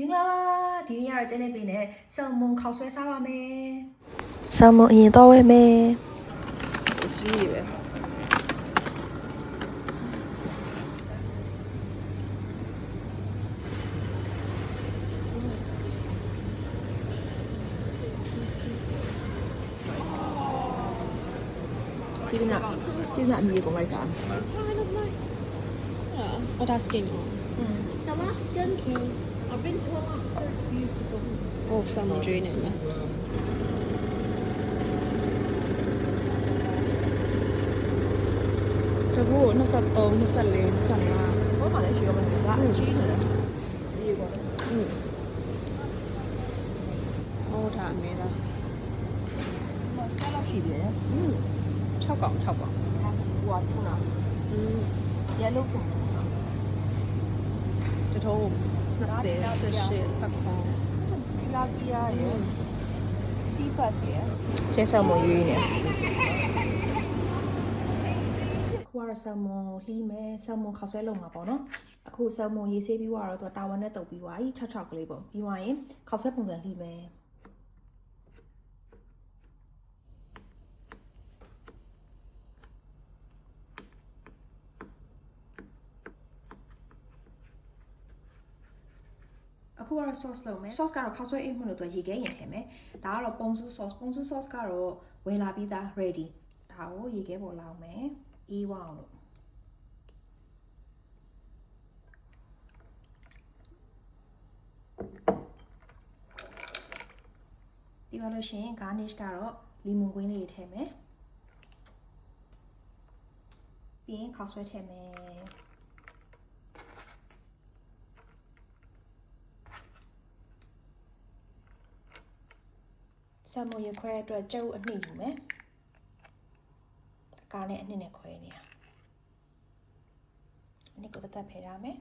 မင်္ဂလာပါဒီနေ့ကတော့ကျင်းနေပြီနဲ့ဆယ်မွန်ခောက်ဆွဲစားပါမယ်ဆာမွန်အရင်တော့ဝဲမယ်ကြီးရပဲဒီကနေ့ကျင်းစားအမီကိုလိုက်စားအော်ဒါစကင်ကို Alaska King. I've been to Alaska, it's beautiful. Oh, someone doing it, yeah. จะพูดนุสัตตรงนุสัตเลวนุสัตมา我把那学问给他，其实呢，一个，อืมโอ้ถามเมล่ะ我是看到区别呀，อืมชอบกล่องชอบกล่อง他我不能，嗯，也露骨，จะโทร 20 18 19လာကီယာရဲ့စီပတ်ရဲ့ကျဲဆာမွန်ရွေးနေခွာရဆယ်မွန်လှီးမယ်ဆယ်မွန်ခောက်ဆွဲလုပ်မှာပေါ့နော်အခုဆယ်မွန်ရေးဆေးပြီးတော့သူကတာဝန်နဲ့တုပ်ပြီးသွားပြီ6 6ကလေးပေါ့ပြီးသွားရင်ခောက်ဆွဲပုံစံလှီးမယ် အခုကတော့ sauce လုပ်မယ် sauce ကတော့ခောက်ဆွဲအိတ်မလို့သူရေခဲရင်ထည့်မယ်ဒါကတော့ပုံစူ sauce ပုံစူ sauce ကတော့ဝယ်လာပြီးသား ready ဒါကိုရေခဲပေါ်လောက်မယ်အေးဝအောင်လို့ပြီးသွားလို့ရှိရင် garnish ကတော့ lemon ကွင်းလေးထည့်မယ်ပြီးရင်ခောက်ဆွဲထည့်မယ် ဆမ်မွန်ရခွဲအတွက်ကျုပ်အနှိမ့်ယူမယ်။ကားနဲ့အနှိမ့်နဲ့ခွဲနေရ။အနှိမ့်ကိုတသက်ဖယ်ထားမယ်။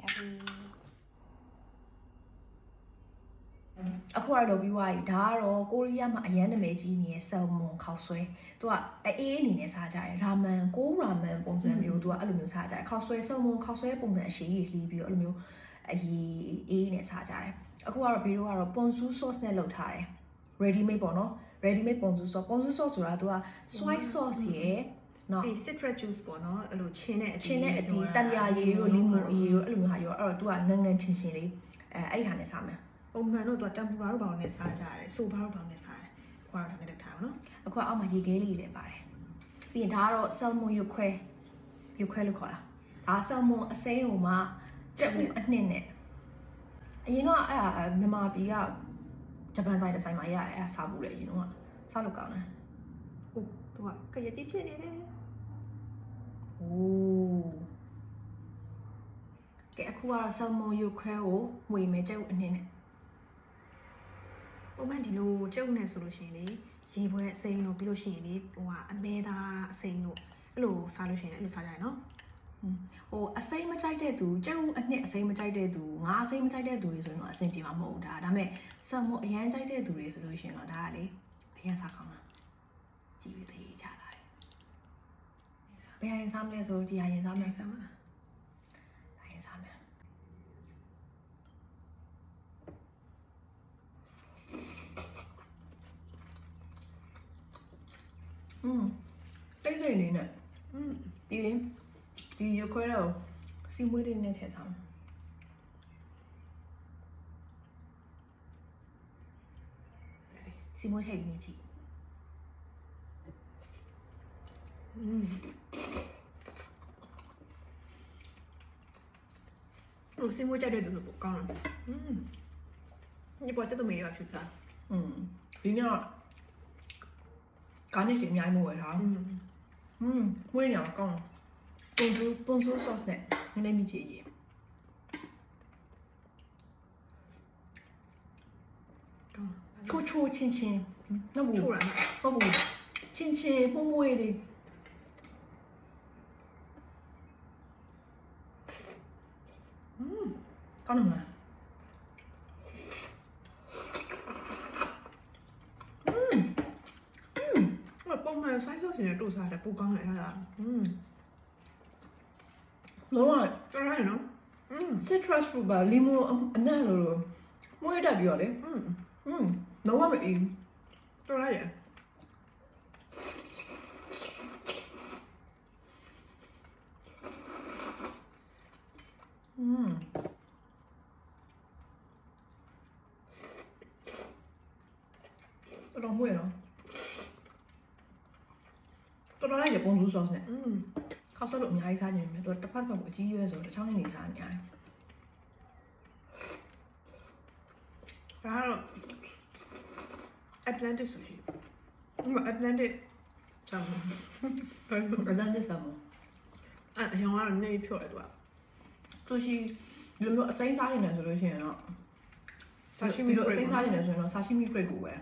ရပြီ။အခုကတော့ပြီးသွားပြီဒါကတော့ကိုရီးယားမှာအရန်နာမည်ကြီးနေတဲ့ဆယ်မွန်ခောက်ဆွဲသူကအေးအနေနဲ့စားကြတယ်ရာမန်ကိုရာမန်ပုံစံမျိုးသူကအဲ့လိုမျိုးစားကြတယ်ခောက်ဆွဲဆယ်မွန်ခောက်ဆွဲပုံစံအရှိကြီးလှီးပြီးတော့အဲ့လိုမျိုး အကြီးအေးနဲ့စားကြတယ်အခုကတော့ဘီတို့ကတော့ပွန်ဆူး sauce နဲ့လုပ်ထားတယ် ready made ပေါ့နော် ready made ပွန်ဆူ sauce ပွန်ဆူ sauce ဆိုတာသူက soy sauce ရယ်နော်အေး citrus juice ပေါ့နော်အဲ့လိုချင်းတဲ့အချင်းတဲ့အတီတံမြာရည်တို့လီမွန်အရည်တို့အဲ့လိုမျိုးဟာရောအဲ့တော့ तू ကငန်ငန်ချင်းချင်းလေးအဲအဲ့ဒီဟာနဲ့စားမယ်ပုံမှန်တော့သူကတမ်ပူရာတို့ဘာလို့နဲ့စားကြရတယ်ဆိုဘာတို့ဘာလို့နဲ့စားတယ်ခွာတော့ဒါနဲ့တက်ထားပါနော်အခုကအောက်မှာရေခဲလေးလည်းပါတယ်ပြီးရင်ဒါကတော့ဆယ်မွန်ရုပ်ခွဲရုပ်ခွဲလို့ခေါ်တာဒါဆယ်မွန်အစိမ်းဟိုမှာ ကြက်ဦးအနှစ်နဲ့အရင်တော့အဲ့ဒါမြန်မာပြည်ကဂျပန်ဆိုင်တစ်ဆိုင်မှာရတယ်အဲ့ဒါစားဘူးလေအရင်တော့စားလို့ကောင်းတယ်ဟုတ်သူကကရကြီးဖြစ်နေတယ်โอ้ကဲအခုကတော့ဆယ်မွန်ရုပ်ခွဲကိုမှွေမယ်ကြက်ဦးအနှစ်နဲ့ပုံမှန်ဒီလိုကျုပ်နဲ့ဆိုလို့ရှိရင်လေရေပွဲအစိမ်းတို့ပြီးလို့ရှိရင်လေဟိုကအမဲသားအစိမ်းတို့အဲ့လိုစားလို့ရှိရင်အဲ့လိုစားကြရနော် ဟိုအစိမ်းမကြိုက်တဲ့သူကြက်ဦးအနှစ်အစိမ်းမကြိုက်တဲ့သူငါအစိမ်းမကြိုက်တဲ့သူတွေဆိုရင်တော့အဆင်ပြေမှာမဟုတ်ဘူးဒါဒါပေမဲ့ဆမ်မွန်အရန်ကြိုက်တဲ့သူတွေဆိုလို့ရှိရင်တော့ဒါကလေအရန်စားကောင်းတာကြည့်ပြီးတရေချလာတယ်ဘယ်ဟာရင်စားမလဲဆိုဒီဟာရင်စားမယ် စားမလား ဒါရင်စားမယ်อืมစိတ်စိတ်လေးနဲ့ อืม ပြီးရင်ဒီရ ခွဲတော့စီမွေးလေးနဲ့ထည့်ထားစီမွေးထည့်ပြီးကြည့်อืม我是因为家里都是不干了。嗯，你把这都没有去吃。嗯，里面干的是面膜啥？嗯嗯，我也两干。 ပုံစူပုံစူ sauce နဲ့နည်းနည်းမြည်ကြည့်ရကောင်းချိုးချိုးချင်းချင်းနော်ဘူးချိုးရနော်ဟုတ်ဘူးချင်းချင်းမှုမွေးလေးอืมကောင်းတယ်မလားဟိုပုံမှန်ဆိုင်းဆော့စင်နဲ့တို့စားတယ် လုံးဝ တော်ရတယ်နော်อืม citrus fruit ပါလီမိုအနံ့လို့လို့မွေးတက်ပြီးတော့လေ อืม อืมလုံးဝမအေး တော်ရတယ် อืมတော်တော်မွေးနော်တော်တော်လိုက်ရပုံစုဆော့စ်နဲ့ อืม ခောက်ဆွဲလို့အများကြီးစားခြင်းပဲသူတစ်ဖက်တစ်ဖက်ကိုအကြီးရွယ်ဆိုတော့တစ်ချောင်းနေနေစားနေရတယ်ဒါကတော့ Atlantic sushi ဒီမှာ Atlantic ဆာမွန်ဘယ်လိုအဒန်ဒစ်ဆာမွန်အဲ့အရင်ကတော့နေဖြော့တယ်သူကဆူရှီဒီလိုမျိုးအစိမ်းစားနေတယ်ဆိုလို့ရှိရင်တော့ Sashimi ဒီလိုအ grade စိမ်းစားနေတယ်ဆိုရင်တော့ sashimi grade ကိုပဲ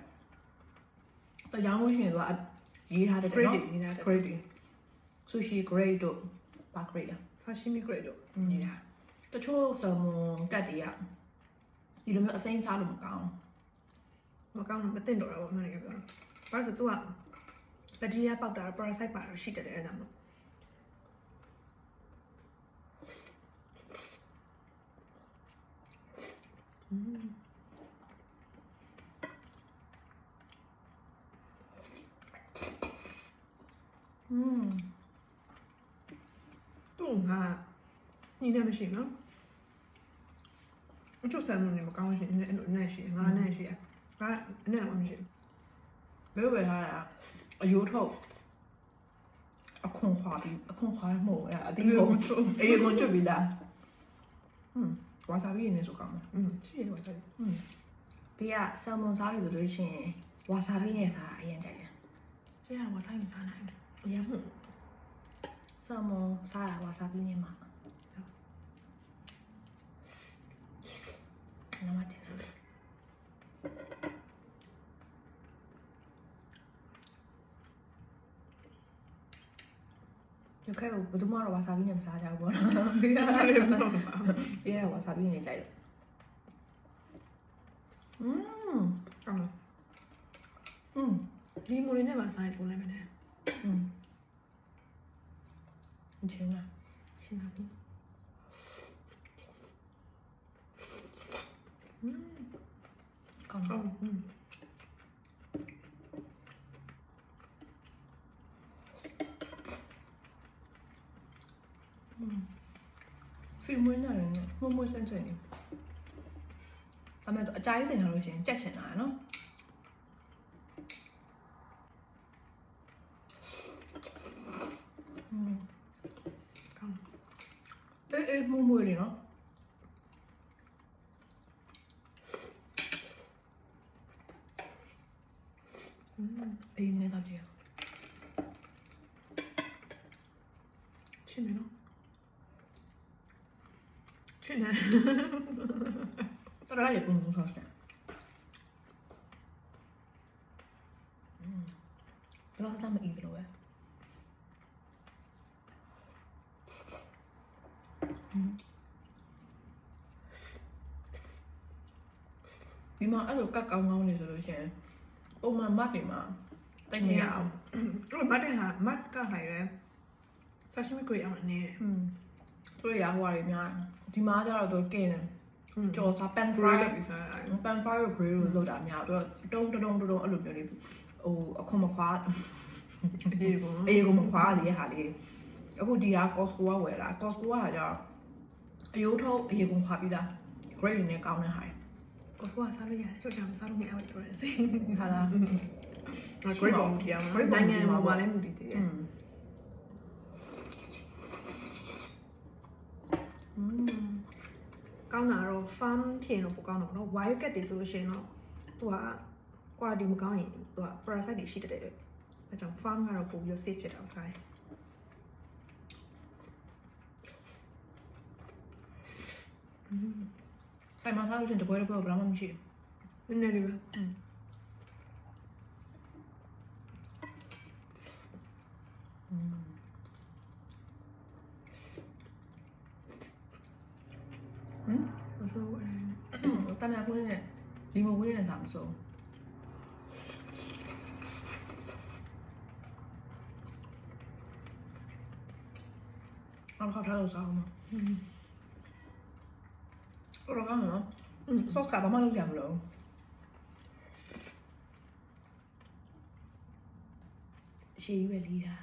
တရားလို့ရှိရင်တော့ရေးထားတဲ့ grade နော်တွေနေတာ grade တွေ sushi grade တို့ဘာ grade လဲ sashimi grade တို့နေတာတချို့ဆာမွန်ကတ်တွေကဒီလိုမျိုးအစိမ်းစားလို့မကောင်းမကောင်းမသင့်တော့တာပေါ့မှန်တယ်ပြောတာဘာလို့ဆိုသူကဘက်တီးရီးယားပေါက်တာ parasite ပါတော့ရှိတတ်တယ်အဲ့ဒါမျိုး嗯。Mm. ငါညီနဲ့မရှိနော်အချို့ဆန်လို့နေမကောင်းရှင်အဲ့လိုနဲ့ရှိငါနဲ့ရှိငါအနဲ့မရှိဘယ်လိုပဲထားတာအယိုးထုတ်အခွန်ခွာပြီးအခွန်ခွာမဟုတ်အဲ့အတင်းကိုအေးကိုချွတ်ပြီးသားဟွန်းဝါဆာဘီနဲ့ဆိုကောင်းမှာဟွန်းရှိရဝါဆာဘီဟွန်းပြီးကဆယ်မွန်စားပြီဆိုလို့ရှိရင်ဝါဆာဘီနဲ့စားအရင်ကြိုက်တယ်ကျေးရဝါဆာဘီစားနိုင်အရင်ဟုတ် ဆယ်မွန်စားတာဝါဆာဘီနဲ့မှာနမတယ်ရခိုင်ဘယ်သူမှတော့ဝါဆာဘီနဲ့မစားကြဘူးပေါ့နော်ဘေးက အဲ့လိုမဟုတ်စား ဘေးကဝါဆာဘီနဲ့ကြိုက်တယ်อืม ကောင်း อืม ဒီမိုလေးနဲ့မှစားရင်ပုံလိုက်မယ်နဲ့ อืม 你亲啊亲哪里嗯刚好嗯。嗯最温暖人了摸摸酸菜鱼咱们都加一针就行加起来那 အေးအေးမွမွေလေးနော်အေးနေတော့ကြည့်ရှင်းမယ်နော်ရှင်းတယ်တော်တော်လေးပုံစံဆော့စတယ်อืมဘယ်တော့မှမအီးဘူးလေ ဒီမှာအဲ့လိုကတ်ကောင်းကောင်းနေဆိုလို့ရှင်ပုံမှန်မတ်တွေမှာတိတ်မရအောင်သူမတ်တွေဟာမတ်ကနိုင်တယ်ဆာရှမီကိုရအောင်နေတယ်သူရဟွာတွေများဒီမှာကျတော့သူကင်တယ်ကျော်စား pan fry လို့ပြီးစားတာ pan fry ကို grill လို့လုပ်တာများတော့တုံးတုံးတုံးတုံးအဲ့လိုမျိုးလေးဟိုအခွန်မခွာအေးကုန်အေးကုန်မခွာလေဟာလေအခုဒီက Costco ကဝယ်တာ Costco ကဟာကျတော့အယိုးထုပ်အေးကုန်ခွာပြီးသား grade နဲ့ကောင်းတဲ့ဟာ ကိုကိုကစားလို့ရတယ်ချို့ချာမစားလို့မရဘူးပြောတယ်စေဟာလားငါ great ပုံမူတရားမှာ great ပုံမူတရားမှာလည်းမူတည်တယ်ကောင်းတာတော့ farm ဖြစ်ရင်တော့ပိုကောင်းတာပေါ့နော် wild cat တွေဆိုလို့ရှိရင်တော့သူက quality မကောင်းရင်သူက parasite တွေရှိတတ်တယ်လေအဲကြောင့် farm ကတော့ပိုပြီးတော့ safe ဖြစ်တာဆိုရင်嗯。Mm. ဆိုင်မှာစားလို့ရှိရင်တပွဲတစ်ပွဲကိုဘယ်မှမရှိဘူးနည်းနည်းလေးပဲဟမ်မဆိုးအဲတမယာခွင်းနဲ့လီမိုခွင်းနဲ့စားမစိုးအနောက်တစ်ခါထားလို့စားအောင်နော် အဲ့တော့ကောင်းနော်อืม sauce ကဘာမှလုပ်ရမလို့ရှေးရွယ်လေးတာ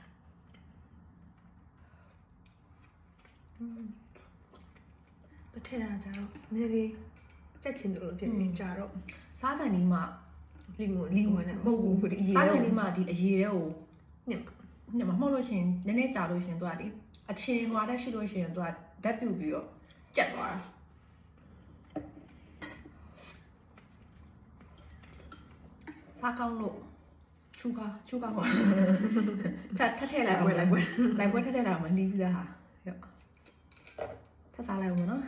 တစ်ထည့်တာကြတော့နည်းနည်းလေးကြက်ချင်တယ်လို့ဖြစ်နေကြတော့စားကန်လေးမှလီမွန်လီလီမမွွန်န်နဲ့နဲ့မဟုတ်ဘူးဒီအရေးစားကန်တော့လေးမှဒီအရေးတဲ့ကိုညက်ညမမှုတ်လို့ရှရင်နည်းနည်းကြာလို့ရှရင်သူကလေအချင်းဟွာတက်ရှိလို့ရှရင်သူကဓာတ်ပြုတ်ပြီးတော့ကြက်သွားတာ စားကောင်းလို့ချူကာချူကာပေါ့ထပ်ထပ်ထည့်လိုက်အောင်လိုက်ပွဲလိုက်ပွဲထည့်ထည့်လိုက်အောင်မနီးပြီးသားဟာရော့ထပ်စားလိုက်အောင်နော်